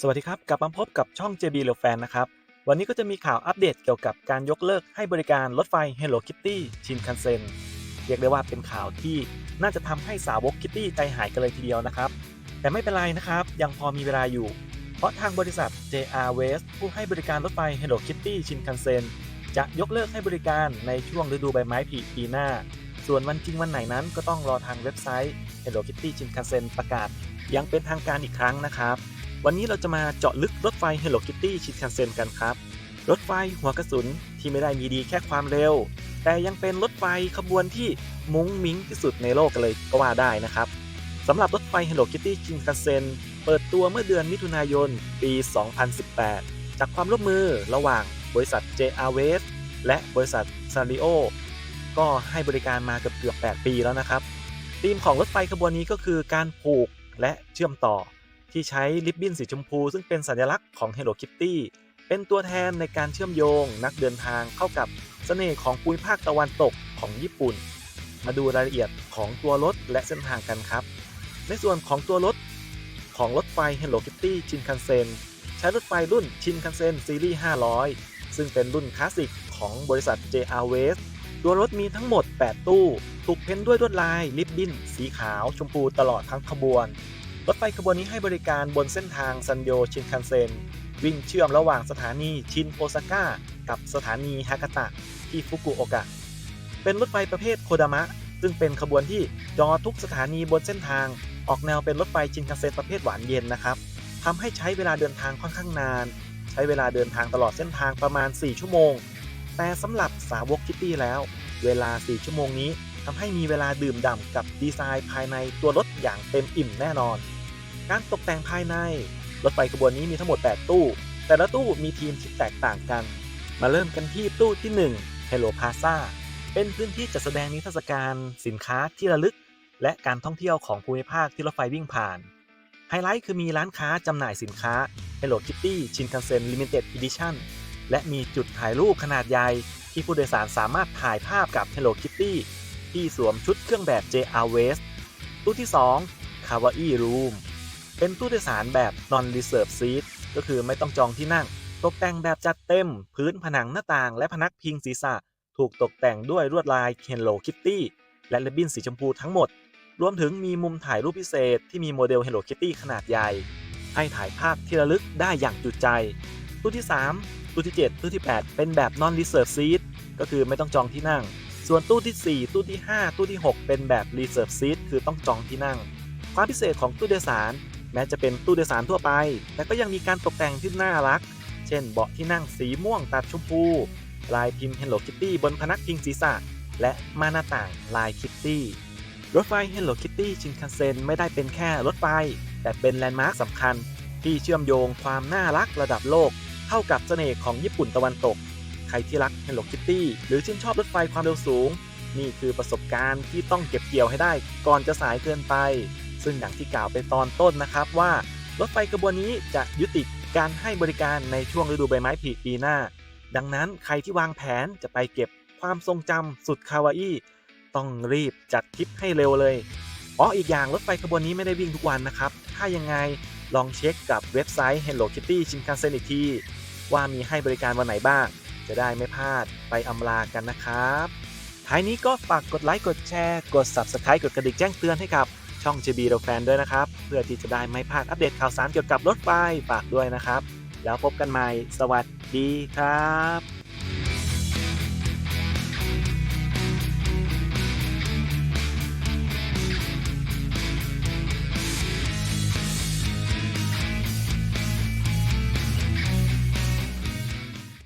สวัสดีครับ กลับมาพบกับช่อง JB เ e ลแฟนนะครับ วันนี้ก็จะมีข่าวอัปเดตเกี่ยวกับการยกเลิกให้บริการรถไฟ Hello Kitty ชินคันเซ็นเรียกได้ว่าเป็นข่าวที่น่าจะทำให้สาวกคิตตี้ใจหายกันเลยทีเดียวนะครับ แต่ไม่เป็นไรนะครับ ยังพอมีเวลาอยู่ เพราะทางบริษัท JR West ผู้ให้บริการรถไฟ Hello Kitty ชินคันเซ็นจะยกเลิกให้บริการในช่วงฤดูใบไม้ผลิปีหน้า ส่วนวันจริงวันไหนนั้นก็ต้องรอทางเว็บไซต์ Hello Kitty ชินคันเซ็นประกาศ ยังเป็นทางการอีกครั้งนะครับ วันนี้เราจะมาเจาะลึกรถไฟ Hello Kitty ชินคันเซ็นกันครับ รถไฟหัวกระสุนที่ไม่ได้มีดีแค่ความเร็ว แต่ยังเป็นรถไฟขบวนที่มุ้งมิ้งที่สุดในโลกกันเลยก็ว่าได้นะครับสำหรับรถไฟ Hello Kitty ชินคันเซ็นเปิดตัวเมื่อเดือนมิถุนายน ปี 2018 จากความร่วมมือระหว่างบริษัท JR West และบริษัท s a r i o ก็ให้บริการมาเกือบเกือบ 8 ปีแล้วนะครับธีมของรถไฟขบวนนี้ก็คือการผูกและเชื่อมต่อ ที่ใช้ริบบิ้นสีชมพู ซึ่งเป็นสัญลักษณ์ของ Hello Kitty เป็นตัวแทนในการเชื่อมโยงนักเดินทางเข้ากับเสน่ห์ของภูมิภาคตะวันตกของญี่ปุ่น มาดูรายละเอียดของตัวรถและเส้นทางกันครับ ในส่วนของตัวรถของรถไฟ Hello Kitty ชินคันเซ็นใช้รถไฟรุ่นชินคันเซ็นซีรีส์500 ซึ่งเป็นรุ่นคลาสสิกของบริษัท JR West ตัวรถมีทั้งหมด 8 ตู้ ถูกเพ้นด้วยลวดลายริบบิ้น สีขาว ชมพูตลอดทั้งขบวน รถไฟขบวนนี้ให้บริการบนเส้นทางซันโยชินคันเซ็นวิ่งเชื่อมระหว่างสถานีชินโอซาก้ากับสถานีฮากาตะที่ฟุกุโอกะ เป็นรถไฟประเภทโคดามะ ซึ่งเป็นขบวนที่จอทุกสถานีบนเส้นทาง ออกแนวเป็นรถไฟชินคันเซ็นประเภทหวานเย็นนะครับทำให้ใช้เวลาเดินทางค่อนข้างนาน ใช้เวลาเดินทางตลอดเส้นทางประมาณ 4 ชั่วโมง แต่สำหรับสาวกคิตตี้แล้ว เวลา 4 ชั่วโมงนี้ทำให้มีเวลาดื่มด่ำกับดีไซน์ภายในตัวรถอย่างเต็มอิ่มแน่นอน การตกแต่งภายใน รถไฟขบวนนี้มีทั้งหมด 8 ตู้ แต่ละตู้มีทีมที่แตกต่างกัน มาเริ่มกันที่ตู้ที่ 1 Hello Plaza เป็นพื้นที่จัดแสดงนิทรรศการสินค้าที่ระลึก และการท่องเที่ยวของภูมิภาคที่รถไฟวิ่งผ่าน ไฮไลท์คือมีร้านค้าจำหน่ายสินค้า Hello Kitty Shinkansen Limited Edition และมีจุดถ่ายรูปขนาดใหญ่ที่ผู้โดยสารสามารถถ่ายภาพกับ Hello Kitty ที่สวมชุดเครื่องแบบ JR West ตู้ที่ 2 Kawaii Room เป็นตู้โดยสารแบบ Non Reserve Seat ก็คือไม่ต้องจองที่นั่ง ตกแต่งแบบจัดเต็ม พื้นผนังหน้าต่าง และพนักพิงศีรษะ ถูกตกแต่งด้วยลวดลาย Hello Kitty และเลบบินสีชมพูทั้งหมด รวมถึงมีมุมถ่ายรูปพิเศษที่มีโมเดล Hello Kitty ขนาดใหญ่ ให้ถ่ายภาพที่ระลึกได้อย่างจุใจ ตู้ที่ 3 ตู้ที่ 7 ตู้ที่ 8 เป็นแบบ Non Reserve Seat ก็คือไม่ต้องจองที่นั่ง ส่วนตู้ที่ 4 ตู้ที่ 5 ตู้ที่ 6 เป็นแบบ Reserve Seat คือต้องจองที่นั่ง ความพิเศษของตู้โดยสาร แม้จะเป็นตู้โดยสารทั่วไป แต่ก็ยังมีการตกแต่งที่น่ารัก เช่น เบาะที่นั่งสีม่วงตัดชมพู ลายพิมพ์ Hello Kitty บนพนักพิงศีรษะ และม่านหน้าต่างลายคิตตี้ รถไฟ Hello Kitty ชินคันเซ็นไม่ได้เป็นแค่รถไฟ แต่เป็นแลนด์มาร์คสำคัญ ที่เชื่อมโยงความน่ารักระดับโลก เข้ากับเสน่ห์ของญี่ปุ่นตะวันตก ใครที่รัก Hello Kitty หรือชื่นชอบรถไฟความเร็วสูง นี่คือประสบการณ์ที่ต้องเก็บเกี่ยวให้ได้ก่อนจะสายเกินไป ซึ่งอย่างที่กล่าวไปตอนต้นนะครับว่ารถไฟกระบวนนี้จะยุติการให้บริการในช่วงฤดูใบไม้ผลิปีหน้า ดังนั้นใครที่วางแผนจะไปเก็บความทรงจำสุดคาวาอี้ต้องรีบจัดทริปให้เร็วเลยอ๋ออีกอย่างรถไฟขบวนนี้ไม่ได้วิ่งทุกวันนะครับ ถ้ายังไงลองเช็คกับเว็บไซต์ Hello Kitty ชินคันเซ็นอีกที ว่ามีให้บริการวันไหนบ้าง จะได้ไม่พลาดไปอำลากันนะครับ ท้ายนี้ก็ฝากกดไลค์กดแชร์ กด Subscribe กดกระดิ่งแจ้งเตือนให้กับ ช่อง JB เราแฟนด้วยนะครับ เพื่อที่จะได้ไม่พลาดอัปเดตข่าวสารเกี่ยวกับรถไฟฝากด้วยนะครับ แล้วพบกันใหม่ สวัสดีครับ